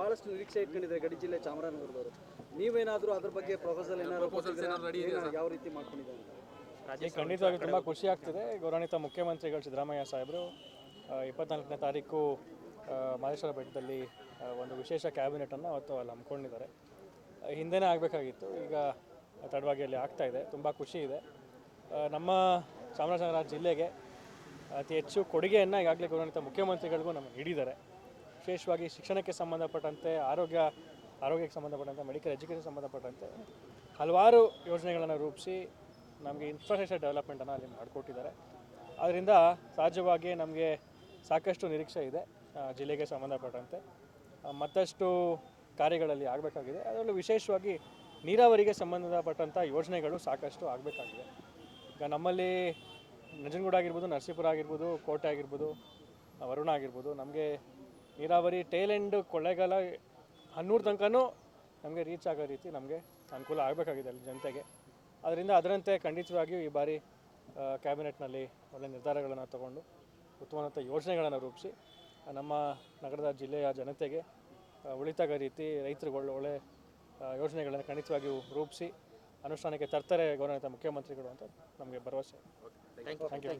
ಬಹಳಷ್ಟು ನಿರೀಕ್ಷೆ ಇಟ್ಕೊಂಡಿದ್ದಾರೆ ಗಡಿ ಜಿಲ್ಲೆ ಚಾಮರಾಜನಗರದವರು. ನೀವೇನಾದರೂ ಅದ್ರ ಬಗ್ಗೆ ಪ್ರಪೋಸಲ್ ಏನಾದರೂ ಯಾವ ರೀತಿ ಮಾಡ್ಕೊಂಡಿದ್ದಾರೆ? ಈಗ ಖಂಡಿತವಾಗಿ ತುಂಬ ಖುಷಿ ಆಗ್ತಿದೆ. ಗೌರವಾನ್ವಿತ ಮುಖ್ಯಮಂತ್ರಿಗಳು ಸಿದ್ದರಾಮಯ್ಯ ಸಾಹೇಬರು ಇಪ್ಪತ್ನಾಲ್ಕನೇ ತಾರೀಕು ಮಹೇಶ್ವರ ಬೆಟ್ಟದಲ್ಲಿ ಒಂದು ವಿಶೇಷ ಕ್ಯಾಬಿನೆಟನ್ನು ಅವತ್ತು ಅಲ್ಲಿ ಹಮ್ಮಿಕೊಂಡಿದ್ದಾರೆ. ಹಿಂದೆನೇ ಆಗಬೇಕಾಗಿತ್ತು. ಈಗ ತಡವಾಗಿ ಅಲ್ಲಿ ಆಗ್ತಾ ಇದೆ. ತುಂಬ ಖುಷಿ ಇದೆ. ನಮ್ಮ ಚಾಮರಾಜನಗರ ಜಿಲ್ಲೆಗೆ ಅತಿ ಹೆಚ್ಚು ಕೊಡುಗೆಯನ್ನು ಈಗಾಗಲೇ ಗೌರವಾನ್ವಿತ ಮುಖ್ಯಮಂತ್ರಿಗಳಿಗೂ ನಮಗೆ ನೀಡಿದ್ದಾರೆ. ವಿಶೇಷವಾಗಿ ಶಿಕ್ಷಣಕ್ಕೆ ಸಂಬಂಧಪಟ್ಟಂತೆ, ಆರೋಗ್ಯ, ಆರೋಗ್ಯಕ್ಕೆ ಸಂಬಂಧಪಟ್ಟಂತೆ ಮೆಡಿಕಲ್ ಎಜುಕೇಷನ್ ಸಂಬಂಧಪಟ್ಟಂತೆ ಹಲವಾರು ಯೋಜನೆಗಳನ್ನು ರೂಪಿಸಿ ನಮಗೆ ಇನ್ಫ್ರಾಸ್ಟ್ರಕ್ಚರ್ ಡೆವಲಪ್ಮೆಂಟನ್ನು ಅಲ್ಲಿ ಮಾಡಿಕೊಟ್ಟಿದ್ದಾರೆ. ಅದರಿಂದ ಸಹಜವಾಗಿ ನಮಗೆ ಸಾಕಷ್ಟು ನಿರೀಕ್ಷೆ ಇದೆ ಜಿಲ್ಲೆಗೆ ಸಂಬಂಧಪಟ್ಟಂತೆ. ಮತ್ತಷ್ಟು ಕಾರ್ಯಗಳಲ್ಲಿ ಆಗಬೇಕಾಗಿದೆ. ಅದರಲ್ಲೂ ವಿಶೇಷವಾಗಿ ನೀರಾವರಿಗೆ ಸಂಬಂಧಪಟ್ಟಂಥ ಯೋಜನೆಗಳು ಸಾಕಷ್ಟು ಆಗಬೇಕಾಗಿದೆ. ಈಗ ನಮ್ಮಲ್ಲಿ ನಂಜನಗೂಡು ಆಗಿರ್ಬೋದು, ನರಸೀಪುರ ಆಗಿರ್ಬೋದು, ಕೋಟೆ ಆಗಿರ್ಬೋದು ವರುಣ ಆಗಿರ್ಬೋದು, ನಮಗೆ ನೀರಾವರಿ ಟೈಲ್ ಎಂಡ್ ಕೊಳ್ಳೆಗಾಲ ಹನ್ನೂರು ತನಕನೂ ನಮಗೆ ರೀಚ್ ಆಗೋ ರೀತಿ ನಮಗೆ ಅನುಕೂಲ ಆಗಬೇಕಾಗಿದೆ ಅಲ್ಲಿ ಜನತೆಗೆ. ಅದರಿಂದ ಅದರಂತೆ ಖಂಡಿತವಾಗಿಯೂ ಈ ಬಾರಿ ಕ್ಯಾಬಿನೆಟ್ನಲ್ಲಿ ಒಳ್ಳೆಯ ನಿರ್ಧಾರಗಳನ್ನು ತಗೊಂಡು ಉತ್ತಮವಾದಂಥ ಯೋಜನೆಗಳನ್ನು ರೂಪಿಸಿ ನಮ್ಮ ನಗರದ ಜಿಲ್ಲೆಯ ಜನತೆಗೆ ಉಳಿತಾಗ ರೀತಿ ರೈತರುಗಳು ಒಳ್ಳೆ ಒಳ್ಳೆ ಯೋಜನೆಗಳನ್ನು ಖಂಡಿತವಾಗಿಯೂ ರೂಪಿಸಿ ಅನುಷ್ಠಾನಕ್ಕೆ ತರ್ತಾರೆ ಗೌರವಿತ ಮುಖ್ಯಮಂತ್ರಿಗಳು ಅಂತ ನಮಗೆ ಭರವಸೆ. Thank you